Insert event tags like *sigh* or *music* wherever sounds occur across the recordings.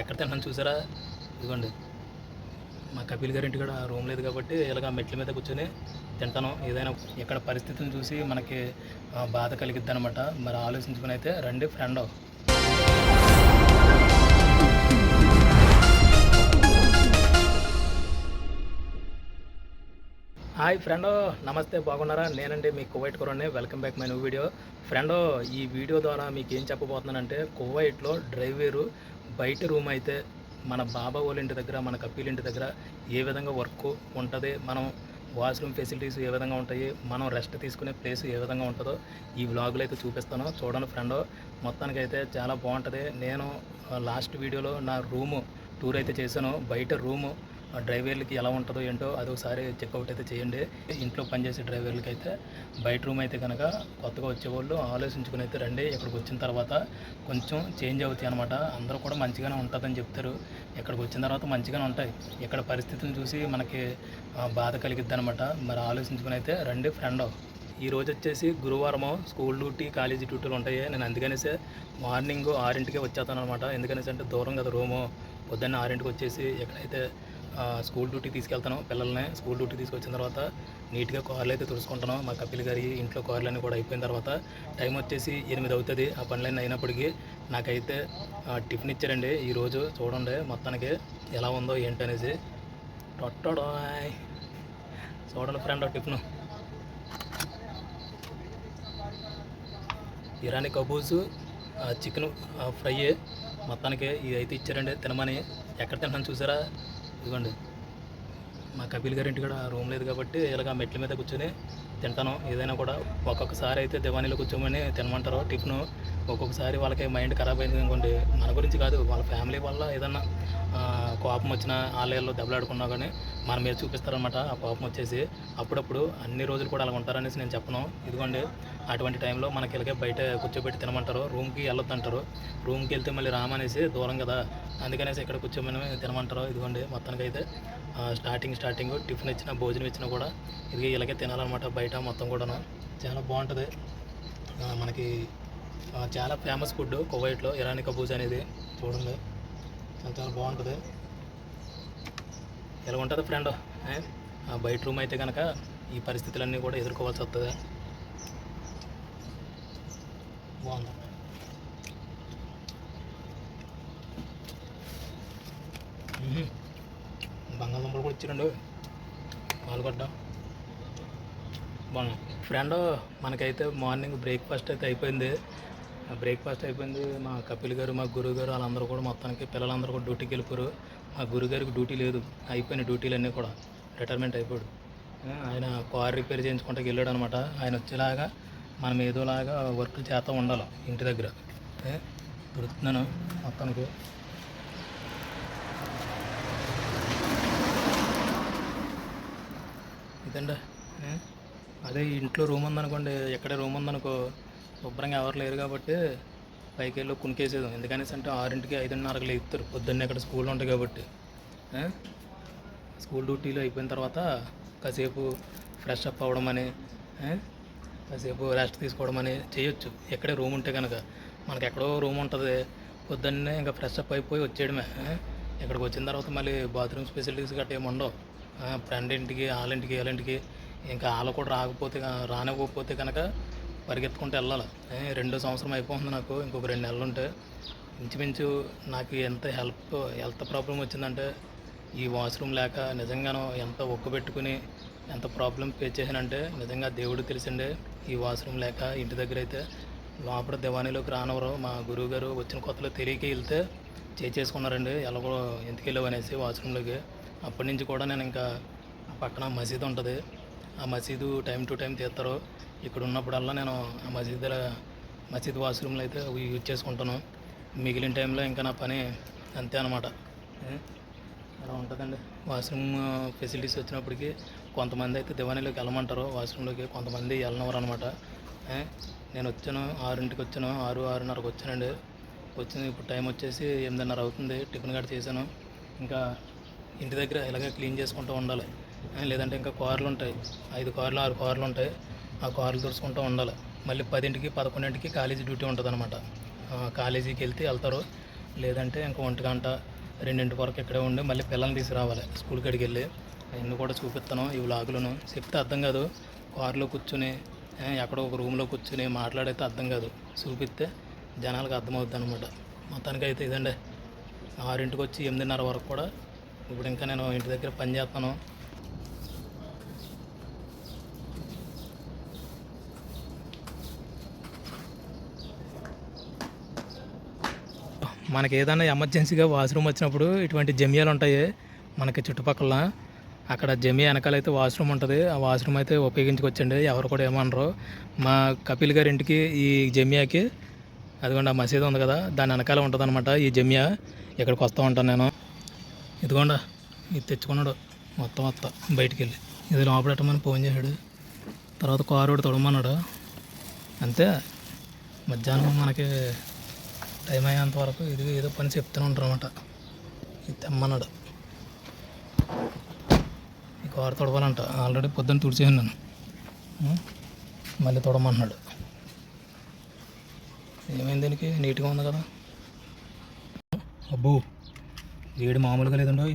ఎక్కడ తింటాను చూసారా? ఇదిగోండి. మా కపిల్ గారి ఇంటి కూడా రూమ్ లేదు కాబట్టి ఇలాగ మెట్ల మీద కూర్చొని తింటాను. ఏదైనా ఇక్కడ పరిస్థితిని చూసి మనకి బాధ కలిగిద్ది అనమాట మరి ఆలోచించుకుని అయితే రండి ఫ్రెండ్ హాయ్ ఫ్రెండ్ నమస్తే బాగున్నారా? నేనండి మీ Kuwait కురాన్ని welcome back my new video friend ఈ వీడియో ద్వారా మీకు ఏం చెప్పబోతున్నానంటే కువైట్లో డ్రైవేరు బయట రూమ్ అయితే మన బాబా వాళ్ళ ఇంటి దగ్గర మన కపిల్ ఇంటి దగ్గర ఏ విధంగా వర్క్ ఉంటుంది మనం వాష్రూమ్ ఫెసిలిటీస్ ఏ విధంగా ఉంటాయి మనం రెస్ట్ తీసుకునే ప్లేస్ ఏ విధంగా ఉంటుందో ఈ వ్లాగులు అయితే చూపిస్తాను. చూడండి ఫ్రెండ్ మొత్తానికి అయితే చాలా బాగుంటుంది. నేను లాస్ట్ వీడియోలో నా రూము టూర్ అయితే చేశాను. బయట రూము డ్రైవర్లకి ఎలా ఉంటుందో ఏంటో అది ఒకసారి చెక్అవుట్ అయితే చేయండి. ఇంట్లో పనిచేసే డ్రైవర్లకి అయితే బయట రూమ్ అయితే కనుక కొత్తగా వచ్చేవాళ్ళు ఆలోచించుకుని అయితే రండి. ఇక్కడికి వచ్చిన తర్వాత కొంచెం చేంజ్ అవుతాయి అనమాట అందరూ కూడా మంచిగానే ఉంటుందని చెప్తారు. ఇక్కడికి వచ్చిన తర్వాత మంచిగానే ఉంటాయి. ఇక్కడ పరిస్థితులను చూసి మనకి బాధ కలిగిద్ది అనమాట మరి ఆలోచించుకుని అయితే రండి ఫ్రెండ్. ఈ రోజు వచ్చేసి గురువారము స్కూల్ డ్యూటీ కాలేజీ డ్యూటీలు ఉంటాయి. నేను అందుకనేసే మార్నింగ్ ఆరింటికే వచ్చేస్తాను అనమాట ఎందుకనేసి అంటే దూరం కదా రూము. పొద్దున్న ఆరింటికి వచ్చేసి ఎక్కడైతే స్కూల్ డ్యూటీ తీసుకెళ్తాను. పిల్లల్ని స్కూల్ డ్యూటీ తీసుకొచ్చిన తర్వాత నీట్గా కార్లు అయితే తుడుచుకుంటాను. మా కపిల్ గారి ఇంట్లో కార్లన్నీ కూడా అయిపోయిన తర్వాత టైం వచ్చేసి ఎనిమిది అవుతుంది. ఆ పనులన్నీ అయినప్పటికీ నాకైతే టిఫిన్ ఇచ్చారండి. ఈరోజు చూడండి మొత్తానికి ఎలా ఉందో ఏంటనేసి. టొట్టడాయ్. చూడండి ఫ్రెండ్ టిఫిన్. ఇరానీ కబూజు చికెన్ ఫ్రై మొత్తానికి ఇది అయితే ఇచ్చారండి. తినమని. ఎక్కడ తింటాను చూసారా? ఇదిగోండి. మా కపిల్ గారి ఇంటి కూడా రూమ్ లేదు కాబట్టి ఇలాగ మెట్ల మీద కూర్చొని తింటాను. ఏదైనా కూడా ఒక్కొక్కసారి అయితే దివానీలో కూర్చోమని తినమంటారు. టిఫిన్ ఒక్కొక్కసారి వాళ్ళకి మైండ్ ఖరాబ్ అయింది అనుకోండి. మన గురించి కాదు వాళ్ళ ఫ్యామిలీ వల్ల ఏదన్నా కోపం వచ్చినా ఆలయాల్లో దెబ్బలాడుకున్నా కానీ మన మీద చూపిస్తారనమాట ఆ కోపం వచ్చేసి. అప్పుడప్పుడు అన్ని రోజులు కూడా అలా ఉంటారనేసి నేను చెప్పను. ఇదిగోండి అటువంటి టైంలో మనకి ఇలాగే బయట కూర్చోబెట్టి తినమంటారు రూమ్కి వెళ్ళొద్దు అంటారు రూమ్కి వెళ్తే మళ్ళీ రామనేసి దూరం కదా అందుకనేసి ఇక్కడ కూర్చోమని తినమంటారు. ఇదిగోండి మొత్తానికైతే స్టార్టింగ్ స్టార్టింగ్ టిఫిన్ ఇచ్చినా భోజనం ఇచ్చినా కూడా ఇది ఇలాగే తినాలన్నమాట బయట మొత్తం కూడాను. చాలా బాగుంటుంది. మనకి చాలా ఫేమస్ ఫుడ్ కువైట్లో ఇరానీ కబూజ్ అనేది. చూడండి చాలా చాలా బాగుంటుంది. ఎలా ఉంటుంది ఫ్రెండ్ ఆ బయట రూమ్ అయితే కనుక ఈ పరిస్థితులన్నీ కూడా ఎదుర్కోవాల్సి వస్తుంది బాగుంది. మ్మ్. బంగాళదుంపలు కూడా ఇచ్చిరండు. పాల్గొడ్డ బాగుంది. ఫ్రెండ్ మనకైతే మార్నింగ్ బ్రేక్ఫాస్ట్ అయితే అయిపోయింది. బ్రేక్ఫాస్ట్ అయిపోయింది. మా కపిల్ గారు మా గురువు గారు వాళ్ళందరూ కూడా మొత్తానికి పిల్లలందరూ కూడా డ్యూటీకి వెళ్ళిపోరు ఆ గురుగారికి డ్యూటీ లేదు. అయిపోయిన డ్యూటీలన్నీ కూడా రిటైర్మెంట్ అయిపోయాడు. ఆయన కార్ రిపేర్ చేయించుకుంటూ వెళ్ళాడు అనమాట ఆయన వచ్చేలాగా మనం ఏదోలాగా వర్క్ చేస్తూ ఉండాలి ఇంటి దగ్గర. ఏ, దొరుకుతున్నాను మొత్తానికి. ఇదండి అదే ఇంట్లో రూమ్ ఉందనుకోండి ఎక్కడే రూమ్ ఉందనుకో శుభ్రంగా ఎవరు లేరు కాబట్టి పైకి వెళ్ళి కునికేసేది ఎందుకనేసి అంటే ఆరింటికి ఐదున్నరకు లేపుతారు. పొద్దున్నే ఇక్కడ స్కూల్ ఉంటుంది కాబట్టి. స్కూల్ డ్యూటీలో అయిపోయిన తర్వాత కాసేపు ఫ్రెష్ అప్ అవ్వడం అని కాసేపు రెస్ట్ తీసుకోవడం అని చేయొచ్చు. ఎక్కడే రూమ్ ఉంటే కనుక మనకి ఎక్కడో రూమ్ ఉంటుంది. పొద్దున్నే ఇంకా ఫ్రెష్ అప్ అయిపోయి వచ్చేయడమే ఇక్కడికి వచ్చిన తర్వాత మళ్ళీ బాత్రూమ్ ఫెసిలిటీస్ గట్రా ఏమి ఉండవు. ఫ్రెండ్ ఇంటికి వాళ్ళ ఇంటికి వాళ్ళ ఇంటికి. ఇంకా వాళ్ళు కూడా రాకపోతే రానివ్వకపోతే కనుక పరిగెత్తుకుంటూ వెళ్ళాలి. రెండో సంవత్సరం అయిపోతుంది నాకు. ఇంకొక రెండు నెలలు ఉంటే ఇంచుమించు నాకు ఎంత హెల్ప్ హెల్త్ ప్రాబ్లం వచ్చిందంటే ఈ వాష్రూమ్ లేక నిజంగాను ఎంత ఒక్క పెట్టుకుని ఎంత ప్రాబ్లం ఫేస్ చేశానంటే నిజంగా దేవుడు తెలిసిండే ఈ వాష్రూమ్ లేక ఇంటి దగ్గర అయితే లోపల దివానీలోకి రానవరు మా గురువు గారు వచ్చిన కొత్తలో తెలియక వెళ్తే చేసుకున్నారండి ఎలాగో ఎందుకు వెళ్ళావు అనేసి వాష్రూమ్లోకి. అప్పటి నుంచి కూడా నేను ఇంకా పక్కన మసీదు ఉంటుంది. ఆ మసీదు టైం టు టైం తీస్తారు. ఇక్కడ ఉన్నప్పుడల్లా నేను ఆ దగ్గర మసీద్ వాష్రూమ్లో అయితే యూజ్ చేసుకుంటాను. మిగిలిన టైంలో ఇంకా నా పని అంతే అనమాట అలా ఉంటుందండి? వాష్రూమ్ ఫెసిలిటీస్ వచ్చినప్పటికీ కొంతమంది అయితే దివానీలోకి వెళ్ళమంటారు. వాష్రూమ్లోకి కొంతమంది వెళ్ళనవరు అనమాట నేను వచ్చాను ఆరింటికి వచ్చాను ఆరు ఆరున్నరకు వచ్చానండి. వచ్చింది ఇప్పుడు టైం వచ్చేసి ఎనిమిదిన్నర అవుతుంది. టిఫిన్ గట్రా చేశాను. ఇంకా ఇంటి దగ్గర ఇలాగే క్లీన్ చేసుకుంటూ ఉండాలి. లేదంటే ఇంకా కార్లు ఉంటాయి. ఐదు కార్లు ఆరు కార్లు ఉంటాయి. ఆ కార్లు తుడుచుకుంటూ ఉండాలి. మళ్ళీ పదింటికి పదకొండింటికి కాలేజీ డ్యూటీ ఉంటుంది అనమాట కాలేజీకి వెళ్తే వెళ్తారు. లేదంటే ఇంకో ఒంటి గంట రెండింటి వరకు ఇక్కడే ఉండి మళ్ళీ పిల్లల్ని తీసుకురావాలి స్కూల్ కాడికి వెళ్ళి. అవన్నీ కూడా చూపిస్తాను ఈ వ్లాగులను. చెప్తే అర్థం కాదు. కారులో కూర్చుని ఎక్కడో ఒక రూమ్లో కూర్చుని మాట్లాడైతే అర్థం కాదు. చూపిస్తే జనాలకు అర్థమవుద్ది అనమాట మొత్తానికి అయితే ఇదండి. ఆరింటికి వచ్చి ఎనిమిదిన్నర వరకు కూడా. ఇప్పుడు ఇంకా నేను ఇంటి దగ్గర పని చేస్తాను. మనకి ఏదైనా ఎమర్జెన్సీగా వాష్రూమ్ వచ్చినప్పుడు ఇటువంటి జమియాలు ఉంటాయి మనకి చుట్టుపక్కల. అక్కడ జమి వెనకాలైతే వాష్రూమ్ ఉంటుంది. ఆ వాష్రూమ్ అయితే ఉపయోగించుకొచ్చండి. ఎవరు కూడా ఏమనరు. మా కపిల్ గారి ఇంటికి ఈ జమియాకి అదిగోండి ఆ మసీదు ఉంది కదా దాని వెనకాల ఉంటుంది ఈ జమియా. ఇక్కడికి వస్తూ ఉంటాను నేను. ఇదిగోండా ఇది తెచ్చుకున్నాడు. మొత్తం మొత్తం బయటికి వెళ్ళి ఇది లోపలెట్టమని ఫోన్ చేశాడు. తర్వాత కారు తొడమన్నాడు. అంతే. మధ్యాహ్నం మనకి టైం అయ్యేంత వరకు ఇది ఏదో పని చెప్తూనే ఉంటారు అనమాట ఇది తెమ్మన్నాడు. ఈ కారు తొడవాలంట. ఆల్రెడీ పొద్దున్న తుడిచేసాను నేను. మళ్ళీ తొడమన్నాడు ఏమైంది దీనికి? నీట్గా ఉంది కదా? అబ్బో వేడి మామూలుగా లేదండి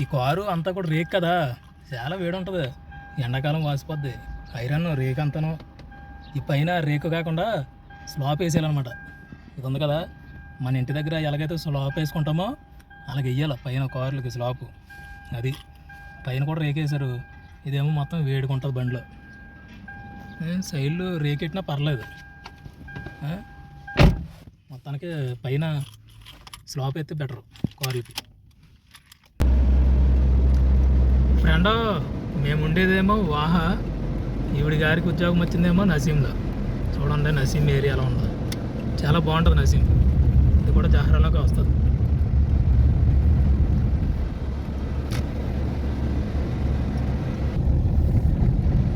ఈ కారు అంతా కూడా రేక్ కదా. చాలా వేడి ఉంటుంది ఎండాకాలం వాసిపోద్ది. ఐరన్ రేక్ అంతాను. ఈ పైన రేకు కాకుండా స్లాప్ వేసేయాలన్నమాట. ఇది ఉంది కదా మన ఇంటి దగ్గర ఎలాగైతే స్లాప్ వేసుకుంటామో అలాగే వెయ్యాలి పైన కార్లకి స్లాపు అది పైన కూడా రేకేశారు. ఇదేమో మొత్తం వేడుకుంటుంది బండిలో. సైడ్లు రేకెట్టినా పర్లేదు. మొత్తానికి పైన స్లాప్ అయితే బెటర్ కార్లకి ఫ్రెండ్ మేము ఉండేదేమో వాహ. ఈవిడి గారికి ఉద్యోగం వచ్చిందేమో నసీంలో. చూడండి నసీం ఏరియాలో ఉంది. చాలా బాగుంటుంది నసీం ఇది కూడా జహరాలోకి వస్తుంది.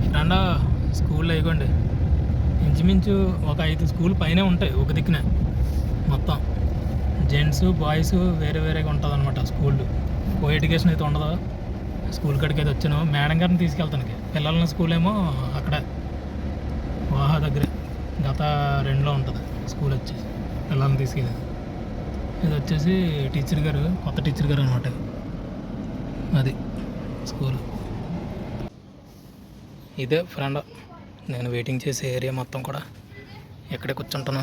ఫ్రెండ్ స్కూల్లో ఇవ్వండి ఇంచుమించు ఒక ఐదు స్కూల్ పైనే ఉంటాయి ఒక దిక్కున. మొత్తం. జెంట్స్ బాయ్స్ వేరే వేరేగా ఉంటుంది అనమాట స్కూళ్ళు. కో ఎడ్యుకేషన్ అయితే ఉండదు? స్కూల్ కాడికి అయితే వచ్చాను. మేడం గారిని తీసుకెళ్తానికి. పిల్లల స్కూల్ ఏమో అక్కడ. వాహా దగ్గరే. గత రెండులో ఉంటుంది. స్కూల్ వచ్చేసి పిల్లల్ని తీసుకెళ్ళేది ఇది వచ్చేసి టీచర్ గారు కొత్త టీచర్ గారు అనమాట అది స్కూల్. ఇదే ఫ్రెండ్ నేను వెయిటింగ్ చేసే ఏరియా మొత్తం కూడా ఎక్కడే కూర్చుంటాను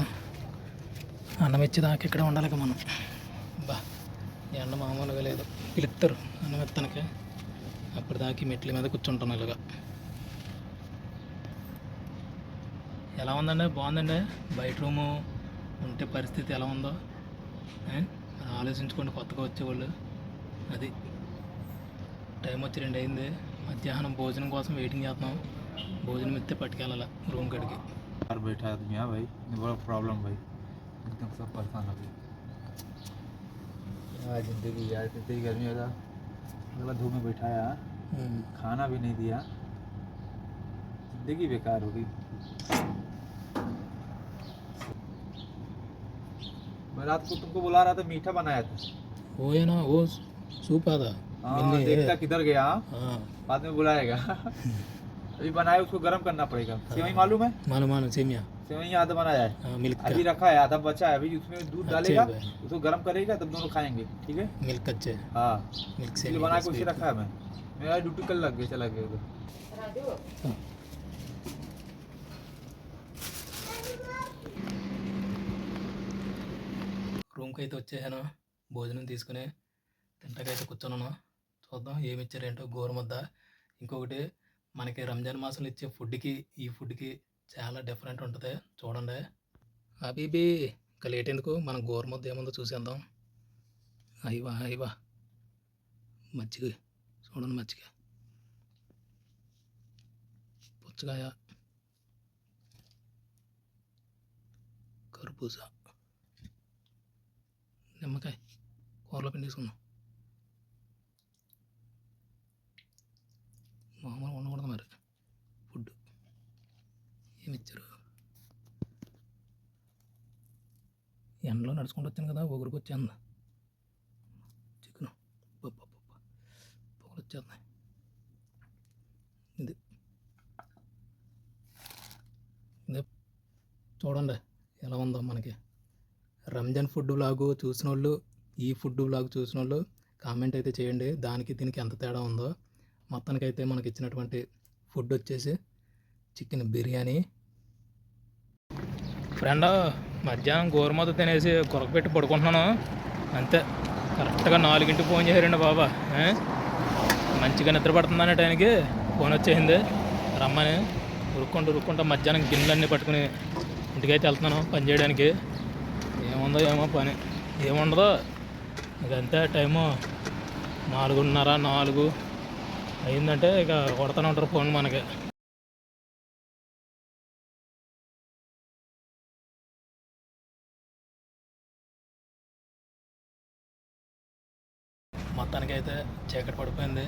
అన్నం ఇచ్చేదాకా ఇక్కడే ఉండాలి మనం. బా ఎండ మామూలుగా లేదు. పిలుస్తారు అన్నం ఇస్తానికి అప్పుడు దాకా మెట్ల మీద కూర్చుంటాను ఇలాగా. ఎలా ఉందండి బాగుందండి బయట రూము ఉంటే పరిస్థితి ఎలా ఉందో ఏ? మరి ఆలోచించుకోండి కొత్తగా వచ్చేవాళ్ళు అది టైం వచ్చి రెండు అయింది మధ్యాహ్నం భోజనం కోసం వెయిటింగ్ చేస్తున్నాం భోజనం ఇస్తే పట్టుకెళ్ళాలి రూమ్ కాడికి बाहर बैठा आदमी हाँ भाई ये बड़ा प्रॉब्लम भाई एकदम सब परेशान हो गए यार जिंदगी यार इतनी गर्मी होता अगला धूप में बैठाया खाना भी नहीं दिया जिंदगी बेकार हो गई मैं रात को तुमको बुला रहा था मीठा बनाया था। वो है ना वो सूप आता हाँ देखता किधर गया। हाँ? हाँ बाद में बुलाएगा। *laughs* अभी बनाया उसको गर्म करना पड़ेगा। सेवई मालूम है? मानो मानो सेमिया। सेवई आधा बनाया है। हाँ मिल्क अभी रखा है आधा बचा है। अभी उसमें दूध डालेगा उसको गर्म करेगा तब दोनों खाएँगे ठीक है? मिल्क कच्चे। हाँ। मिल्क सेमिया बना के उसे रखा है मैं। मेरा ड्यूटी कल लग गया चला गया उधर। రూమ్కి అయితే వచ్చేసాను. భోజనం తీసుకుని తింటకైతే కూర్చున్నాను. చూద్దాం ఏమి ఇచ్చారేంటో గోరుముద్ద. ఇంకొకటి మనకి రంజాన్ మాసంలో ఇచ్చే ఫుడ్కి ఈ ఫుడ్కి చాలా డిఫరెంట్ ఉంటుంది. చూడండి. అబీబీ ఇంకా లేట్ ఎందుకు? గోరు గోరుముద్ద ఏముందో చూసేద్దాం. అయ్యవా అయ్యవా మజ్జిగ. చూడండి మజ్జిగ. పుచ్చకాయ. కర్బూజా. నిమ్మకాయ కూరలో పిండి తీసుకుందాం మామూలుగా ఉండకూడదు మరి. ఫుడ్. ఏమి ఇచ్చారు? ఎండలో నడుచుకుంటూ వచ్చాను కదా ఊరికి వచ్చాను చికెన్. పప్పు పొగలు వచ్చేస్తున్నాయి. ఇది. ఇది చూడండి ఎలా ఉందో మనకి. రంజాన్ ఫుడ్ బ్లాగ్ చూసిన వాళ్ళు ఈ ఫుడ్ బ్లాగ్ చూసిన వాళ్ళు కామెంట్ అయితే చేయండి. దానికి దీనికి ఎంత తేడా ఉందో. మొత్తానికైతే మనకి ఇచ్చినటువంటి ఫుడ్ వచ్చేసి చికెన్ బిర్యానీ. ఫ్రెండ్ మధ్యాహ్నం గోరుమత తినేసి కొరకపెట్టి పడుకుంటున్నాను. అంతే. కరెక్ట్గా నాలుగింటికి ఫోన్ చేశారండి బాబా. మంచిగా నిద్ర పడుతుందనే టైంకి ఫోన్ వచ్చేసింది. రమ్మని. ఉరుక్కుంటూ ఉరుక్కుంటూ మధ్యాహ్నం గిన్నెలన్నీ పట్టుకుని ఇంటికైతే వెళ్తున్నాను పని చేయడానికి. ఏముందో ఏమో పని. ఏముండదో ఇక అంతే టైము. నాలుగున్నర నాలుగు. అయిందంటే ఇక కొడతానే ఉంటారు ఫోన్ మనకి. మొత్తానికి అయితే చీకటి పడిపోయింది.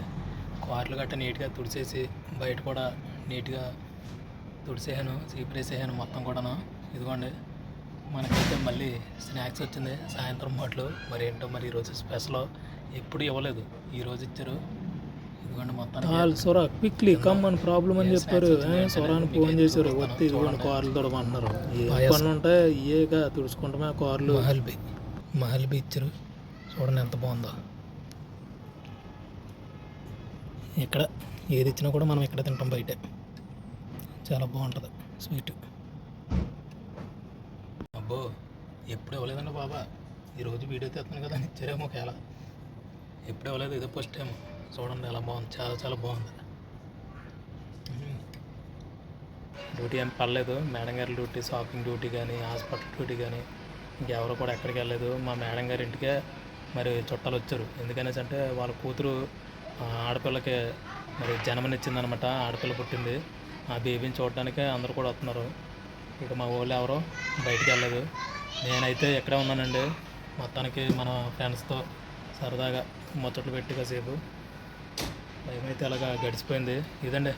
కార్లు గట్ట నీట్గా తుడిచేసి బయట కూడా నీట్గా తుడిసేసాను చీపురేసేసాను మొత్తం కూడాను. ఇదిగోండి. మనకైతే మళ్ళీ స్నాక్స్ వచ్చింది. సాయంత్రం మాటలు. మరి ఏంటో మరి ఈరోజు స్పెషల్ ఎప్పుడు ఇవ్వలేదు. ఈరోజు ఇచ్చారు. ఇదిగోండి మొత్తం సొరా క్విక్లీ కమ్ అని ప్రాబ్లం అని చెప్పారు. సొరాని ఫోన్ చేశారు. వస్తే ఇదిగోండి కార్లు తొడమంటున్నారు ఏ పనులు ఉంటాయి ఇయేగా తుడుచుకుంటామే కార్లు. మహల్బీ. మహల్బీ ఇచ్చారు. చూడండి ఎంత బాగుందో. ఇక్కడ ఏది ఇచ్చినా కూడా మనం ఇక్కడ తింటాం బయట. చాలా బాగుంటుంది. స్వీట్. అబ్బో ఎప్పుడు ఇవ్వలేదండి బాబా. ఈరోజు వీడియో తీస్తున్నాను కదా అని ఇచ్చారేమో ఒకవేళ. ఎప్పుడు ఇవ్వలేదు ఇదే ఫస్ట్ టైం చూడండి ఎలా బాగుంది. చాలా చాలా బాగుంది. డ్యూటీ ఏం పర్లేదు మేడం గారి డ్యూటీ షాపింగ్ డ్యూటీ కానీ హాస్పిటల్ డ్యూటీ కానీ ఇంకెవరు కూడా ఎక్కడికి వెళ్ళలేదు. మా మేడం గారి ఇంటికే మరి చుట్టాలు వచ్చారు. ఎందుకనేసి అంటే వాళ్ళ కూతురు ఆడపిల్లకి మరి జన్మనిచ్చిందనమాట. ఆడపిల్ల పుట్టింది. ఆ బేబీని చూడడానికే అందరూ కూడా వస్తున్నారు. ఇక మా వాళ్ళు ఎవరో బయటికి వెళ్ళలేదు. నేనైతే ఎక్కడే ఉన్నానండి. మొత్తానికి మన ఫ్రెండ్స్తో సరదాగా ముచ్చట్లు పెట్టి కాసేపు. టైం అయితే గడిచిపోయింది. ఇదండి.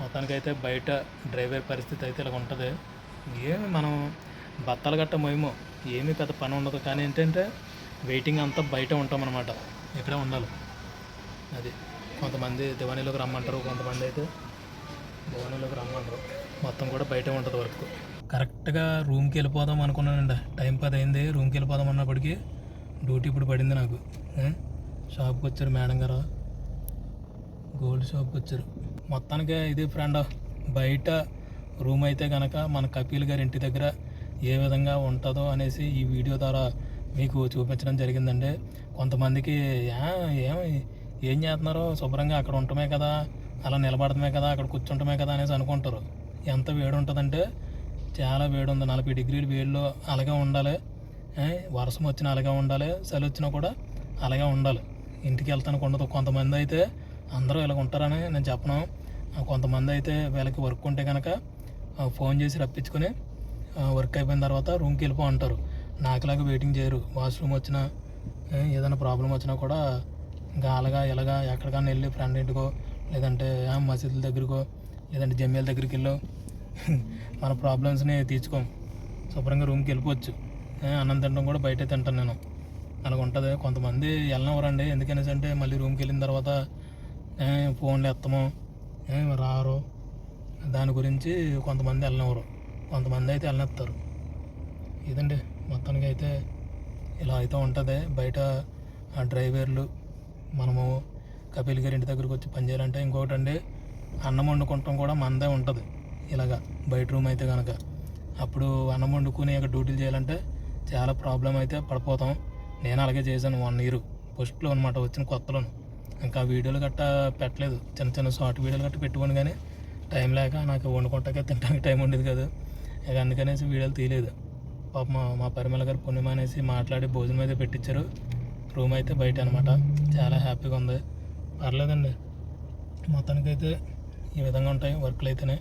మొత్తానికైతే బయట డ్రైవర్ పరిస్థితి అయితే ఇలా ఉంటుంది. ఏమి మనం బత్తాలు గట్ట మొయ్యము. ఏమీ పెద్ద పని ఉండదు. కానీ ఏంటంటే వెయిటింగ్ అంతా బయట ఉంటాం అనమాట ఇక్కడే ఉండాలి. అది కొంతమంది దివాణిలోకి రమ్మంటారు. కొంతమంది అయితే దివానీలోకి రమ్మంటారు మొత్తం కూడా బయటే ఉంటుంది వర్క్. కరెక్ట్గా రూమ్కి వెళ్ళిపోదాం అనుకున్నానండి టైం పది అయింది రూమ్కి వెళ్ళిపోదాం అన్నప్పటికీ డ్యూటీ ఇప్పుడు పడింది నాకు. షాప్కి వచ్చారు మేడం గారు. గోల్డ్ షాప్కి వచ్చారు. మొత్తానికి ఇది ఫ్రెండ్ బయట రూమ్ అయితే కనుక మన కపిల్ గారి ఇంటి దగ్గర ఏ విధంగా ఉంటుందో అనేసి ఈ వీడియో ద్వారా మీకు చూపించడం జరిగిందండి. కొంతమందికి ఏం ఏం చేస్తున్నారో? శుభ్రంగా అక్కడ ఉండటమే కదా అలా నిలబడటమే కదా అక్కడ కూర్చుంటమే కదా అనేసి అనుకుంటారు. ఎంత వేడి ఉంటుందంటే చాలా వేడి ఉంది. నలభై డిగ్రీలు వేడిలో అలాగే ఉండాలి. వర్షం వచ్చినా అలాగే ఉండాలి. చలి వచ్చినా కూడా అలాగే ఉండాలి. ఇంటికి వెళ్తానికి ఉండదు. కొంతమంది అయితే అందరూ ఇలా ఉంటారని నేను చెప్పను. కొంతమంది అయితే వీళ్ళకి వర్క్ ఉంటే కనుక ఫోన్ చేసి రప్పించుకొని వర్క్ అయిపోయిన తర్వాత రూమ్కి వెళ్ళిపో అంటారు. నాకులాగా వెయిటింగ్ చేయరు. వాష్రూమ్ వచ్చినా ఏదైనా ప్రాబ్లం వచ్చినా కూడా ఇంకా అలాగా ఇలాగా ఎక్కడికైనా వెళ్ళి ఫ్రెండ్ ఇంటికో లేదంటే మసీదుల దగ్గరకో లేదంటే జమ్యాల దగ్గరికి వెళ్ళో మన ప్రాబ్లమ్స్ని తీర్చుకోం. శుభ్రంగా రూమ్కి వెళ్ళిపోవచ్చు. అన్నం తినడం కూడా బయటే తింటాను నేను. అలాగ ఉంటుంది. కొంతమంది వెళ్ళనివ్వరండి. ఎందుకనేసి అంటే మళ్ళీ రూమ్కి వెళ్ళిన తర్వాత ఫోన్లు ఎత్తము రారు. దాని గురించి కొంతమంది వెళ్ళనివ్వరు. కొంతమంది అయితే వెళ్ళనిస్తారు. ఇదండి. మొత్తానికి అయితే ఇలా అయితే ఉంటుంది. బయట ఆ డ్రైవర్లు మనము కపిల్ గారి ఇంటి దగ్గరికి వచ్చి పనిచేయాలంటే ఇంకొకటి అండి అన్నం వండుకుంటాం కూడా మనదే ఉంటుంది. ఇలాగా బయట రూమ్ అయితే కనుక అప్పుడు అన్నం వండుకుని ఇక డ్యూటీలు చేయాలంటే చాలా ప్రాబ్లం అయితే పడిపోతాం. నేను అలాగే చేశాను వన్ ఇయర్. ఫస్ట్లో అనమాట వచ్చిన కొత్తలోను. ఇంకా వీడియోలు గట్ట పెట్టలేదు. చిన్న చిన్న షార్ట్ వీడియోలు గట్ట పెట్టుకోను కానీ టైం లేక నాకు వండుకుంటాకే తినడానికి టైం ఉండేది కాదు. ఇక అందుకనేసి వీడియోలు తీయలేదు. పాప మా మా పరిమళ గారు పుణ్యం అనేసి మాట్లాడి భోజనం అయితే పెట్టించారు రూమ్ అయితే బయట అనమాట చాలా హ్యాపీగా ఉంది. పర్లేదండి. మొత్తానికైతే ఈ విధంగా ఉంటాయి వర్క్లు అయితేనే.